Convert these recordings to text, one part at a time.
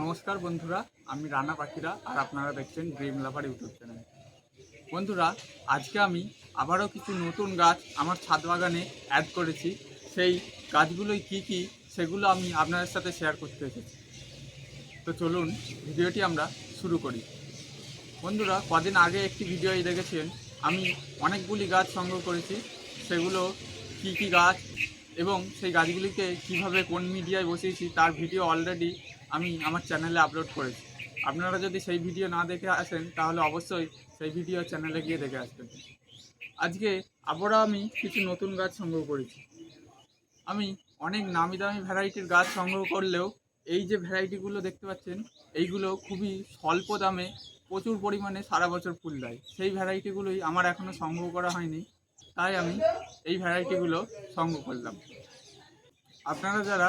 নমস্কার বন্ধুরা, আমি রানা পাখিরা আর আপনারা দেখছেন ড্রিম লাভার ইউটিউব চ্যানেল। বন্ধুরা, আজকে আমি আবারও কিছু নতুন গাছ আমার ছাদ বাগানে অ্যাড করেছি। সেই গাছগুলোই কি কি সেগুলো আমি আপনাদের সাথে শেয়ার করতে এসেছি। তো চলুন, ভিডিওটি আমরা শুরু করি। বন্ধুরা, কদিন আগে একটি ভিডিও দেখেছেন, আমি অনেকগুলি গাছ সংগ্রহ করেছি। সেগুলো কি কি গাছ এবং সেই গাছগুলিকে কীভাবে কোন মিডিয়ায় বসিয়েছি, তার ভিডিও অলরেডি আমি আমার চ্যানেলে আপলোড করেছি। আপনারা যদি সেই ভিডিও না দেখে আসেন, তাহলে অবশ্যই সেই ভিডিও চ্যানেলে গিয়ে দেখে আসবেন। আজকে আবারও আমি কিছু নতুন গাছ সংগ্রহ করেছি। আমি অনেক নামি দামি ভ্যারাইটির গাছ সংগ্রহ করলেও এই যে ভ্যারাইটিগুলো দেখতে পাচ্ছেন, এইগুলো খুবই স্বল্প দামে প্রচুর পরিমাণে সারা বছর ফুল দেয়। সেই ভ্যারাইটিগুলোই আমার এখনও সংগ্রহ করা হয়নি, তাই আমি এই ভ্যারাইটিগুলো সংগ্রহ করলাম। আপনারা যারা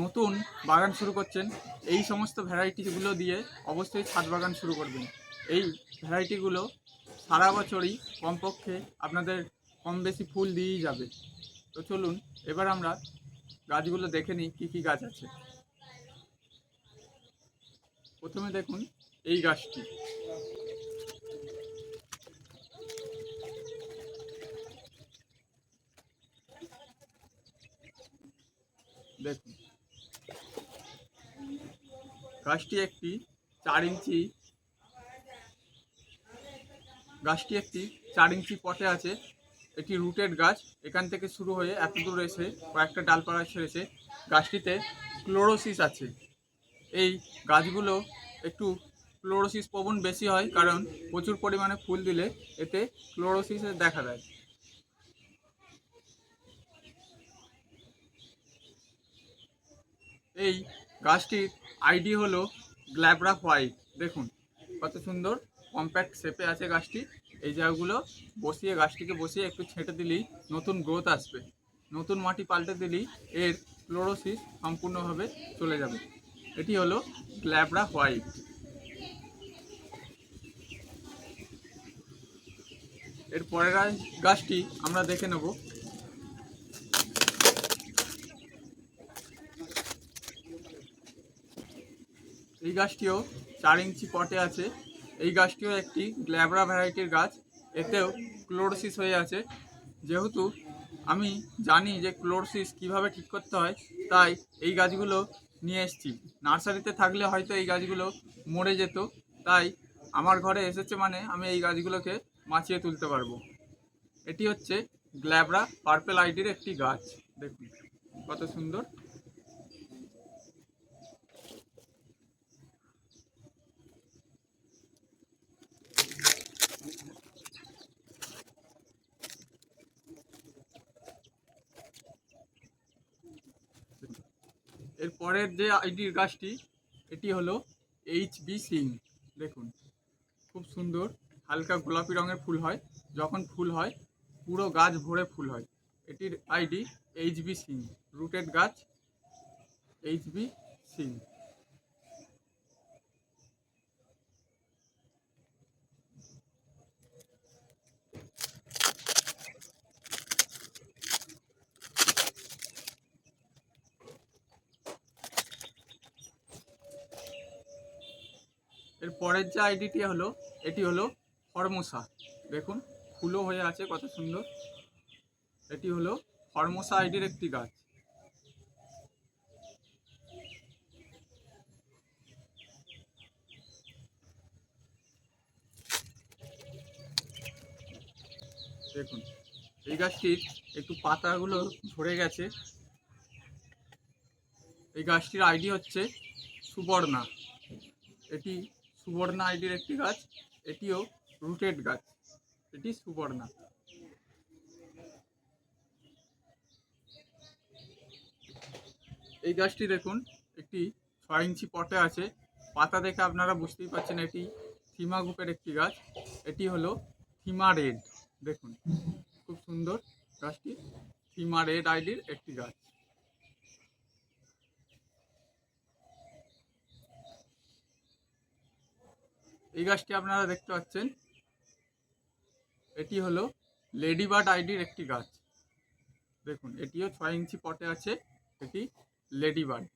নতুন বাগান শুরু করছেন, এই সমস্ত ভ্যারাইটিগুলো দিয়ে অবশ্যই ছাদ বাগান শুরু করবেন। এই ভ্যারাইটিগুলো সারা বছরই কমপক্ষে আপনাদের কম বেশি ফুল দিয়েই যাবে। তো চলুন, এবার আমরা গাছগুলো দেখে নিই কী কী গাছ আছে। প্রথমে দেখুন এই গাছটি। দেখুন গাছটি একটি চার ইঞ্চি গাছটি একটি চার ইঞ্চি পটে আছে। এটি রুটেড গাছ। এখান থেকে শুরু হয়ে এত দূর এসে কয়েকটা ডালপালা ছেড়েছে। গাছটিতে ক্লোরোসিস আছে। এই গাছগুলো একটু ক্লোরোসিস প্রবণ বেশি হয় কারণ প্রচুর পরিমাণে ফুল দিলে এতে ক্লোরোসিসের দেখা দেয়। এই গাছটির আইডি হলো গ্ল্যাবরা হোয়াইট। দেখুন, কত সুন্দর কম্প্যাক্ট শেপে আছে গাছটি। এই জায়গাগুলো বসিয়ে, গাছটিকে বসিয়ে একটু ছেঁটে দিলেই নতুন গ্রোথ আসবে। নতুন মাটি পাল্টে দিলেই এর ক্লোরোসিস সম্পূর্ণভাবে চলে যাবে। এটি হলো গ্ল্যাবরা হোয়াইট। এর পরের গাছটি আমরা দেখে নেব। এই গাছটিও চার ইঞ্চি পটে আছে। এই গাছটিও একটি গ্ল্যাবরা ভ্যারাইটির গাছ। এতেও ক্লোরোসিস হয়ে আছে। যেহেতু আমি জানি যে ক্লোরোসিস কীভাবে ঠিক করতে হয়, তাই এই গাছগুলো নিয়ে এসেছি। নার্সারিতে থাকলে হয়তো এই গাছগুলো মরে যেত। তাই আমার ঘরে এসেছে মানে আমি এই গাছগুলোকে বাঁচিয়ে তুলতে পারব। এটি হচ্ছে গ্ল্যাবরা পার্পেল আইডির একটি গাছ। দেখুন, কত সুন্দর। এর পরের যে আইডির গাছটি, এটি হলো এইচ বি সিং। দেখুন, খুব সুন্দর, হালকা গোলাপি রঙের ফুল হয়। যখন ফুল হয়, পুরো গাছ ভরে ফুল হয়। এটির ID H B Singh, rooted গাছ এইচ বি সিং। এর পরের যে আইডিটি হলো, এটি হলো হরমোসা দেখুন ফুলও হয়ে আছে কত সুন্দর। এটি হলো হরমোসা আইডির একটি গাছ। দেখুন, এই গাছটির একটু পাতাগুলো ঝরে গেছে। এই গাছটির আইডি হচ্ছে সুবর্ণা। এটি সুবর্ণা আইডির একটি গাছ, এটিও রুটেড গাছ, এটি সুবর্ণা। এই গাছটি দেখুন, একটি ছয় ইঞ্চি পটে আছে, পাতা দেখে আপনারা বুঝতেই পারছেন এটি থিমা গ্রুপের একটি গাছ, এটি হলো থিমা রেড, দেখুন, খুব সুন্দর গাছটি, থিমা রেড আইডির একটি গাছ। এই গাছটি আপনারা দেখতে পাচ্ছেন। এটি হলো লেডিবার্ড আইডির একটি গাছ। দেখুন, এটিও ছয় ইঞ্চি পটে আছে, এটি লেডিবার্ড।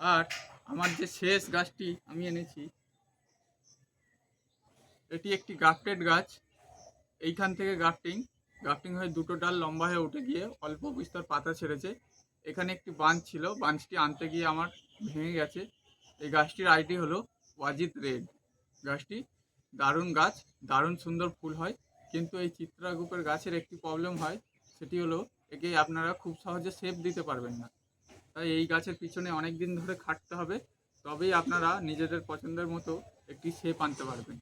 আর আমার যে শেষ গাছটি আমি এনেছি, এটি একটি গ্রাফটেড গাছ। এইখান থেকে গ্রাফটিং গ্রাফটিং হয়ে দুটো ডাল লম্বা হয়ে উঠে গিয়ে অল্প বিস্তর পাতা ছেড়েছে। এখানে একটি বাঁধ ছিল, বাঁধটি আনতে গিয়ে আমার ভেঙে গেছে। এই গাছটির আইডি হলো ওয়াজিদ রেড। গাছটি দারুণ গাছ, দারুণ সুন্দর ফুল হয়। কিন্তু এই চিত্রাগুপের গাছের একটি প্রবলেম হয়, সেটি হলো একে আপনারা খুব সহজে শেপ দিতে পারবেন না। তাই এই গাছের পিছনে অনেক দিন ধরে খাটতে হবে, তবেই আপনারা নিজেদের পছন্দের মতো একটি শেপ আনতে পারবেন।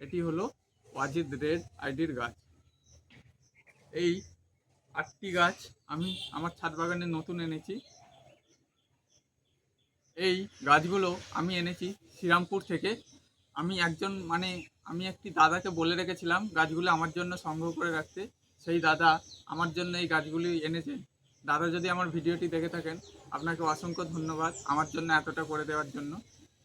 এটি হলো ওয়াজিদ রেড আইডির গাছ। এই আটটি গাছ আমি আমার ছাদ বাগানে নতুন এনেছি। এই গাছগুলো আমি এনেছি শ্রীরামপুর থেকে। আমি একজন মানে আমি একটি দাদাকে বলে রেখেছিলাম, গাছগুলো আমার জন্য সংগ্রহ করে রাখতে। সেই দাদা আমার জন্য এই গাছগুলি এনেছেন দাদা যদি আমার ভিডিওটি দেখে থাকেন, আপনাকে অসংখ্য ধন্যবাদ আমার জন্য এতটা করে দেওয়ার জন্য।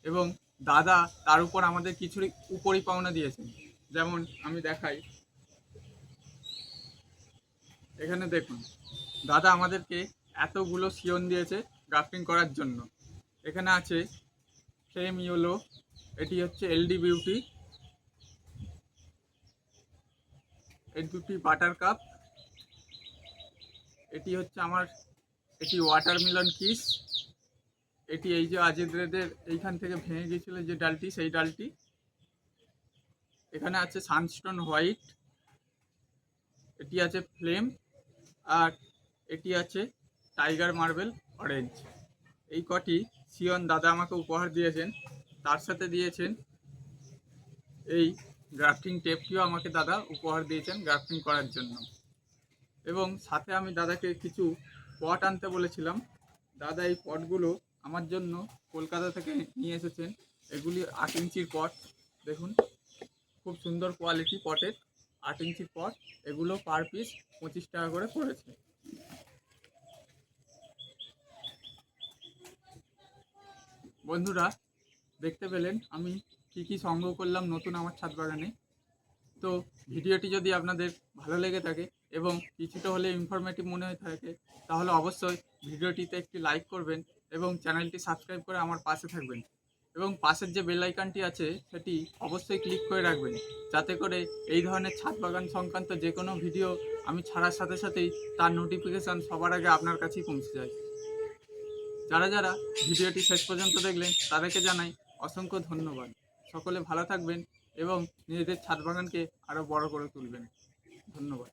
এবং দাদা তার উপর আমাদের কিছুরই উপরই পাওনা দিয়েছেন। যেমন আমি দেখাই। এখানে দেখুন, দাদা আমাদেরকে এতগুলো সিয়ন দিয়েছে গ্রাফটিং করার জন্য। এখানে আছে ফ্লেম ইয়েলো এটি হচ্ছে এলডি বিউটি এই দুটি বাটার কাপ এটি হচ্ছে আমার, এটি ওয়াটারমেলন কিস এটি এই যে আজিদ রেদের এইখান থেকে ভেঙে গিয়েছিল যে ডালটি, সেই ডালটি। এখানে আছে সানস্টোন হোয়াইট এটি আছে ফ্লেম আর এটি আছে টাইগার মার্বেল অরেঞ্জ এই কটি সিয়ন দাদা আমাকে উপহার দিয়েছেন, তার সাথে দিয়েছেন। এই গ্রাফটিং টেপটিও আমাকে দাদা উপহার দিয়েছেন গ্রাফটিং করার জন্য। এবং সাথে আমি দাদাকে কিছু পট আনতে বলেছিলাম। দাদা, এই পটগুলো আমার জন্য কলকাতা থেকে নিয়ে এসেছেন। এগুলি আট ইঞ্চির পট দেখুন। খুব সুন্দর কোয়ালিটি পটের আট ইঞ্চির পট এগুলো পার পিস পঁচিশ টাকা করে পড়েছে। বন্ধুরা, দেখতে পেলেন, আমি কী কী সংগ্রহ করলাম নতুন আমার ছাদ বাগানে। তো ভিডিওটি যদি আপনাদের ভালো লেগে থাকে এবং কিছুটা হলে ইনফরমেটিভ মনে হয়ে থাকে, তাহলে অবশ্যই ভিডিওটিতে একটি লাইক করবেন এবং চ্যানেলটি সাবস্ক্রাইব করে আমার পাশে থাকবেন। এবং পাশের যে বেল আইকনটি আছে, সেটি অবশ্যই ক্লিক করে রাখবেন। যাতে করে এই ধরনের ছাদ বাগান সংক্রান্ত যে কোনো ভিডিও আমি ছাড়ার সাথে সাথেই তার নোটিফিকেশান সবার আগে আপনার কাছেই পৌঁছে যায়। যারা যারা ভিডিওটি শেষ পর্যন্ত দেখলেন তাদেরকে জানাই অসংখ্য ধন্যবাদ। সকলে ভালো থাকবেন এবং নিজেদের ছাদ বাগানকে আরও বড় করে তুলবেন। ধন্যবাদ।